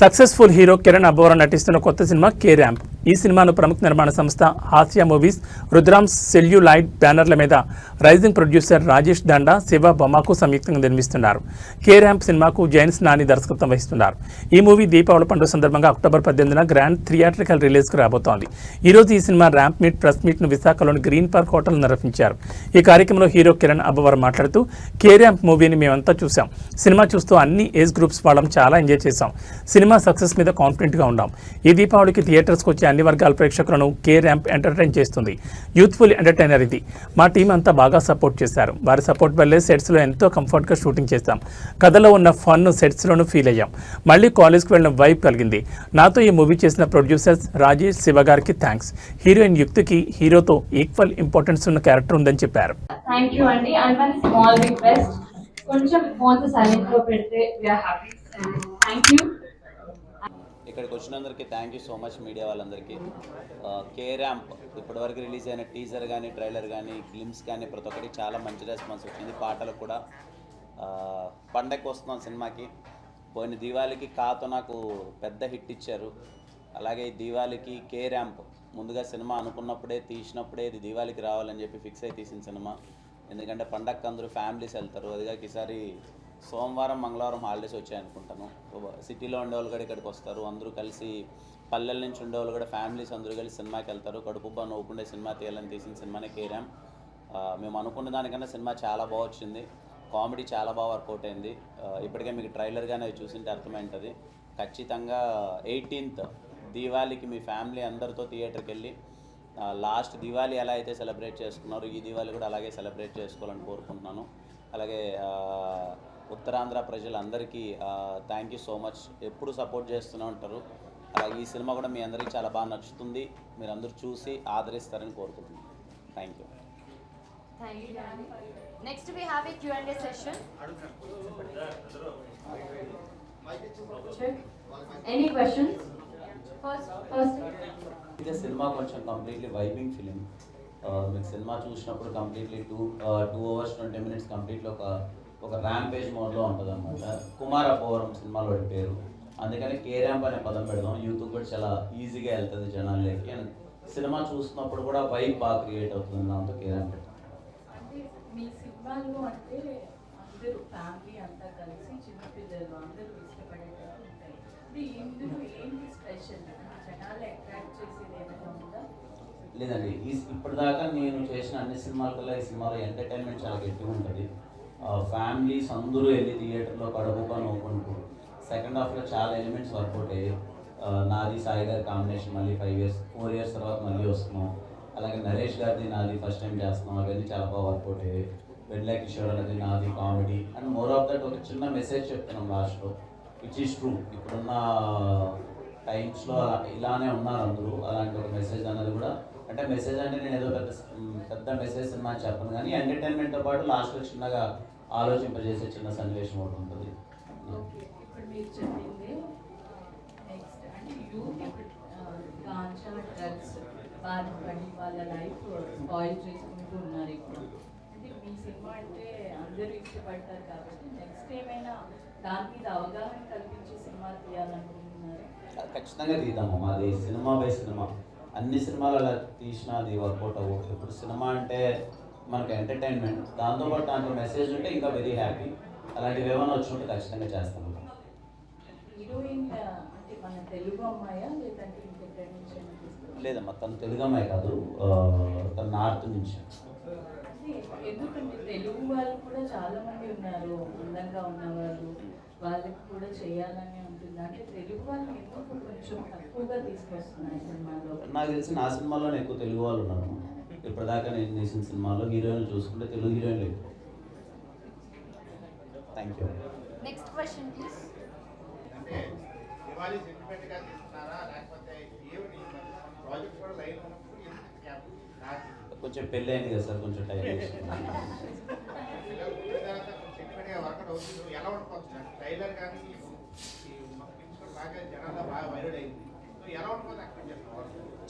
Successful hero Kiran అబ్బోరా నటిస్తున్న కొత్త cinema K ramp. ఈ సినిమాను ప్రముఖ నిర్మాణ సంస్థ హాస్య మూవీస్ రుద్రామ్ సెల్యులైట్ బ్యానర్ల మీద రైజింగ్ ప్రొడ్యూసర్ రాజేష్ దండా శివ బొమ్మకు సంయుక్తంగా నిర్మిస్తున్నారు. కే ర్యాంప్ సినిమాకు జైన్స్ నాని దర్శకత్వం వహిస్తున్నారు. ఈ మూవీ దీపావళి పండుగ సందర్భంగా అక్టోబర్ పద్దెనిమిదిన గ్రాండ్ థియేట్రికల్ రిలీజ్కు రాబోతోంది. ఈరోజు ఈ సినిమా ర్యాంప్ మీట్ ప్రెస్ మీట్ను విశాఖలోని గ్రీన్ పార్క్ హోటల్ నిర్వహించారు. ఈ కార్యక్రమంలో హీరో కిరణ్ అబ్బవర్ మాట్లాడుతూ కే ర్యాంప్ మూవీని మేమంతా చూసాం సినిమా చూస్తూ అన్ని ఏజ్ గ్రూప్స్ వాళ్ళం చాలా ఎంజాయ్ చేశాం. సినిమా సక్సెస్ మీద కాన్ఫిడెంట్గా ఉన్నాం. ఈ దీపావళికి థియేటర్స్కి వచ్చే అన్ని వర్గాల ప్రేక్షకులను కే ర్యాంప్ ఎంటర్టైన్ చేస్తుంది. యూత్ఫుల్ ఎంటర్టైనర్ ఇది. మా టీం అంతా బాగా సపోర్ట్ చేశారు. వారి సపోర్ట్ వల్లే సెట్స్లో ఎంతో కంఫర్ట్గా షూటింగ్ చేస్తాం. కథలో ఉన్న ఫన్ సెట్స్లోనూ ఫీల్ అయ్యాం. మళ్ళీ కాలేజ్కి వెళ్ళిన వైబ్ కలిగింది. నాతో ఈ మూవీ చేసిన ప్రొడ్యూసర్స్ రాజేష్ శివ గారికి థ్యాంక్స్ హీరోయిన్ యుక్తికి హీరోతో ఈక్వల్ ఇంపార్టెన్స్ ఉన్న క్యారెక్టర్ ఉందని చెప్పారు. థ్యాంక్ యూ అండి. And one small request. కొంచెం ఫోన్స్ సైలెంట్లో పెడితే we are happy thank you. ఇక్కడికి వచ్చినందరికీ thank you so much media వాళ్ళందరికీ. కే ర్యాంప్ ఇప్పటివరకు రిలీజ్ అయిన టీజర్ కానీ ట్రైలర్ కానీ గ్లిమ్స్ కానీ ప్రతి ఒక్కటి చాలా మంచి రెస్పాన్స్ వచ్చింది. పాటలకు కూడా ఆ, పండగకి వస్తున్నాం సినిమాకి. పోయిన దీవాళికి కాతో నాకు పెద్ద హిట్ ఇచ్చారు. అలాగే దీవాళికి కే ర్యాంప్ ముందుగా సినిమా అనుకున్నప్పుడే తీసినప్పుడే ఇది దీవాళికి రావాలని చెప్పి ఫిక్స్ అయి తీసిన సినిమా. ఎందుకంటే పండగకి అందరూ ఫ్యామిలీస్ వెళ్తారు. అదిగా ఈసారి సోమవారం మంగళవారం హాలిడేస్ వచ్చాయి అనుకుంటాను సిటీలో ఉండేవాళ్ళు కూడా ఇక్కడికి వస్తారు. అందరూ కలిసి పల్లెల నుంచి ఉండేవాళ్ళు కూడా ఫ్యామిలీస్ అందరూ కలిసి సినిమాకి వెళ్తారు. కడుపుబ్బా నవ్వుకుండే సినిమా తీయాలని తీసిన సినిమానే కేరాం. మేము అనుకున్న దానికన్నా సినిమా చాలా బాగా వచ్చింది. కామెడీ చాలా బాగా వర్కౌట్ అయింది. ఇప్పటికే మీకు ట్రైలర్గానే అది చూసింటే అర్థమైంటుంది. ఖచ్చితంగా ఎయిటీన్త్ దీవాళికి మీ ఫ్యామిలీ అందరితో థియేటర్కి వెళ్ళి లాస్ట్ దివాళీ ఎలా అయితే సెలబ్రేట్ చేసుకున్నారో ఈ దివాళీ కూడా అలాగే సెలబ్రేట్ చేసుకోవాలని కోరుకుంటున్నాను. అలాగే ఉత్తరాంధ్ర ప్రజలందరికీ థ్యాంక్ యూ సో మచ్ ఎప్పుడు సపోర్ట్ చేస్తూనే ఉంటారు. అలాగే ఈ సినిమా కూడా మీ అందరికీ చాలా బాగా నచ్చుతుంది. మీరు అందరూ చూసి ఆదరిస్తారని కోరుకుంటున్నాను. Thank you. Any questions first ఇదే సినిమా కొంచెం కంప్లీట్లీ వైబింగ్ ఫిలిం మీకు సినిమా చూసినప్పుడు completely two two hours twenty minutes completely ఒక ఒక ర్యాంపేజ్ మోడ్లో ఉంటుంది అనమాట కుమార పౌరం సినిమాలో వాడి పేరు. అందుకని కే ర్యాంప్ అనే పదం పెడదాం. యూత్ కూడా చాలా ఈజీగా వెళ్తుంది జనాల్లోకి. అండ్ సినిమా చూస్తున్నప్పుడు కూడా వైబ్ బాగా క్రియేట్ అవుతుంది దాంతో కే ర్యాంప్ పెట్టాం అంటే మీ సినిమాలు అంటే అందరూ ఫ్యామిలీ అంతా కలిసి చిన్నపిల్లలు అందరూ ఇష్టపడేటట్టు ఉంటాయి. అంటే ఇందులో ఏంటి స్పెషల్ జనాలు అట్రాక్ట్ చేసేది ఏమైనా ఉందా? లేదండి. ఈ ఇప్పటిదాకా నేను చేసిన అన్ని సినిమాల కల్లా ఈ సినిమాలో ఎంటర్టైన్మెంట్ చాలా గట్టిగా ఉంటుంది. ఫ్యామిలీస్ అందరూ వెళ్ళి థియేటర్లో కడుపుగా నవ్వుకుంటూ సెకండ్ హాఫ్లో చాలా ఎలిమెంట్స్ వర్కౌట్ అయ్యాయి. నాది సాయి గారి కాంబినేషన్ మళ్ళీ ఫైవ్ ఇయర్స్ ఫోర్ ఇయర్స్ తర్వాత మళ్ళీ వస్తున్నాం. అలాగే నరేష్ గారిది నాది ఫస్ట్ టైం చేస్తున్నాం. అవన్నీ చాలా బాగా వర్కౌట్ అయ్యాయి. వెండ్లా కిషోర్ అనేది నాది comedy. And more of that ఒక చిన్న మెసేజ్ చెప్తున్నాం లాస్ట్లో విచ్ ఈస్ ట్రూ. ఇప్పుడున్న టైమ్స్లో ఇలానే ఉన్నారు అందరూ. అలాంటి ఒక మెసేజ్ అనేది కూడా అంటే మెసేజ్ అంటే నేను ఏదో పెద్ద పెద్ద మెసేజ్ సినిమా అని చెప్పను కానీ ఎంటర్టైన్మెంట్తో పాటు లాస్ట్లో చిన్నగా ఆలోచింపజేసే చిన్న సన్నివేశం ఒకటి ఉంటుంది. ఓకే ఇప్పుడు మీరు చెప్పింది నెక్స్ట్ అంటే యూత్ ఇప్పుడు గాంజా డ్రగ్స్ బాధపడి వాళ్ళ లైఫ్ స్పాయిల్ చేసుకుంటూ ఉన్నారు ఇప్పుడు. అంటే మీ సినిమా అంటే అందరూ ఇష్టపడతారు కాబట్టి నెక్స్ట్ ఏమైనా దాని మీద అవగాహన కల్పించే సినిమా తీయాలనుకుంటున్నారు? ఖచ్చితంగా తీద్దాము. మాది సినిమా బై సినిమా. అన్ని సినిమాలు అలా తీసినా అది వర్కౌట్ అవ్వదు. ఇప్పుడు సినిమా అంటే మనకు ఎంటర్టైన్మెంట్ దాంతోపాటు దాంట్లో మెసేజ్ ఉంటే ఇంకా వెరీ హ్యాపీ అలాంటివి ఏమైనా వచ్చినట్టు ఖచ్చితంగా తీసుకున్నారా? లేదమ్మా తను తెలుగు అమ్మాయి కాదు. తను నార్త్ నుంచి. ఎందుకంటే తెలుగు వాళ్ళు కూడా చాలా మంది ఉన్నారు. అందంగా ఉన్నవాళ్ళు. వాళ్ళకి కూడా చేయాలని ఉంటుంది. అంటే తెలుగు వాళ్ళు ఎందుకు కొంచెం తక్కువగా తీసుకొస్తున్నారు సినిమాలో? నాకు తెలిసి నా సినిమాలోనే ఎక్కువ తెలుగు వాళ్ళు ఉన్నారు. ఇప్పటిదాకా నేను తీసిన సినిమాలో హీరోయిన్లు చూసుకుంటే తెలుగు హీరోయిన్లు ఎక్కువ. Thank you next question, please. అంటే దివాళీ సెంటిమెంట్గా తీసుకున్నారా? లేకపోతే ఏమిటి? ప్రాజెక్ట్ కూడా లైన్ ఉన్నప్పుడు ఎందుకు క్యాప్ నాకు కొంచెం పెళ్ళి అయింది కదా సార్ కొంచెం టైం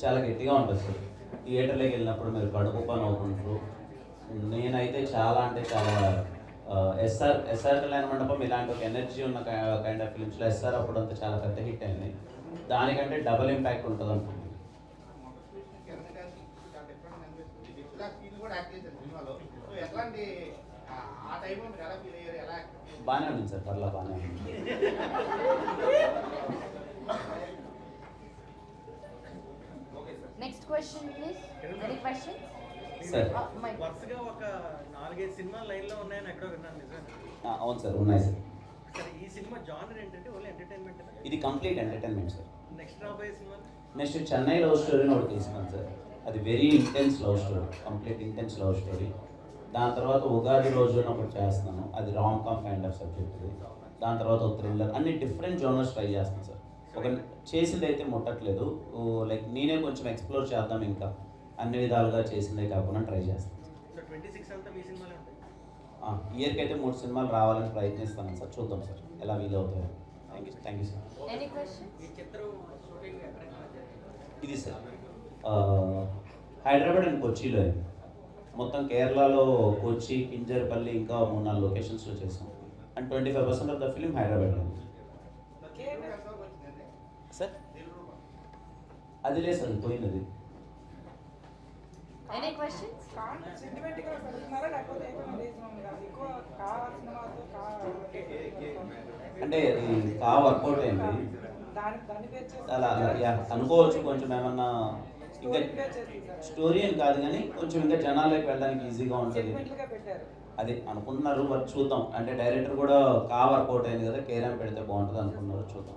చాలా గట్టిగా ఉంటుంది సార్. థియేటర్లోకి వెళ్ళినప్పుడు మీరు కడుపు పని అవుకుంటారు నేనైతే చాలా అంటే చాలా ఎస్ఆర్ ఎస్ఆర్ కళ్యాణ మండపం ఇలాంటి ఒక ఎనర్జీ ఉన్న కైండ్ ఆఫ్ ఫిలిమ్స్లో ఎస్ఆర్ అప్పుడు అంతా చాలా పెద్ద హిట్ అయింది. దానికంటే డబుల్ ఇంపాక్ట్ ఉంటుంది అనుకుంటున్నాను బాగానే ఉంది సార్ పర్లా బాగానే ఉంది. Next question, please. Any questions? Sir Uh, Mike. వరుసగా ఒక నాలుగైదు సినిమా లైన్లో ఉన్నాయని ఎక్కడో విన్నాను నిజమే. ఆ, అవును సార్ ఉన్నాయి సార్. సరే ఈ సినిమా జానర్ ఏంటంటే ఓన్లీ ఎంటర్టైన్మెంట్ ఇది కంప్లీట్ ఎంటర్టైన్మెంట్ సార్. నెక్స్ట్ రాబోయే సినిమా? నెక్స్ట్ చెన్నై లవ్ స్టోరీని ఒకటి తీసుకున్నాను సార్. అది very intense love story complete intense love story. దాని తర్వాత ఉగాది రోజు అని ఒకటి చేస్తున్నాను. అది rom com kind of subject ఇది. దాని తర్వాత ఒక థ్రిల్లర్ అన్ని డిఫరెంట్ జోనర్స్ ట్రై చేస్తాను సార్. ఒక చేసింది అయితే ముట్టట్లేదు లైక్ నేనే కొంచెం ఎక్స్ప్లోర్ చేద్దాం ఇంకా. అన్ని విధాలుగా చేసిందే కాకుండా ట్రై చేస్తాను ఇయర్కి అయితే మూడు సినిమాలు రావాలని ప్రయత్నిస్తాను సార్. చూద్దాం సార్. ఎలా వీలవుతాయో thank you thank you sir. ఇది సార్. ఆ, హైదరాబాద్ అండ్ కొచ్చిలో. మొత్తం కేరళలో కొచ్చి కింజర్పల్లి ఇంకా మూడు నాలుగు లొకేషన్స్లో చేసాం. And twenty five percent of the film హైదరాబాద్లో ఉంది. ఎంతవరకు వచ్చిందండి లేకపోతే ఏమైనా రీజన్ కాదు ఎక్కువ కా సినిమాతో కా అంటే అది కా వర్కౌట్ అయింది. అలా అనుకోవచ్చు కొంచెం ఏమన్నా ఇంకా స్టోరీ అని కాదు కానీ కొంచెం ఇంకా జనాల్లోకి వెళ్ళడానికి ఈజీగా ఉంటుంది. అది అనుకుంటున్నారు బట్ చూద్దాం. అంటే డైరెక్టర్ కూడా కా వర్కౌట్ అయింది కదా కేరాం పెడితే బాగుంటుంది అనుకున్నారు చూద్దాం.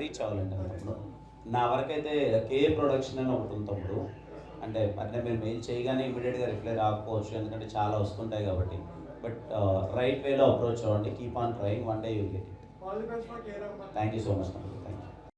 రీచ్ అవ్వాలండి అన్నప్పుడు నా వరకైతే కే ప్రొడక్షన్ అని ఒకటి తమ్ముడు. అంటే అంటే మీరు మెయిల్ చేయగానే ఇమీడియట్గా రిప్లై రాకపోవచ్చు. ఎందుకంటే చాలా వస్తుంటాయి కాబట్టి. బట్ రైట్ వేలో అప్రోచ్ అవ్వండి. Keep on trying one day you'll get it thank you so much thank you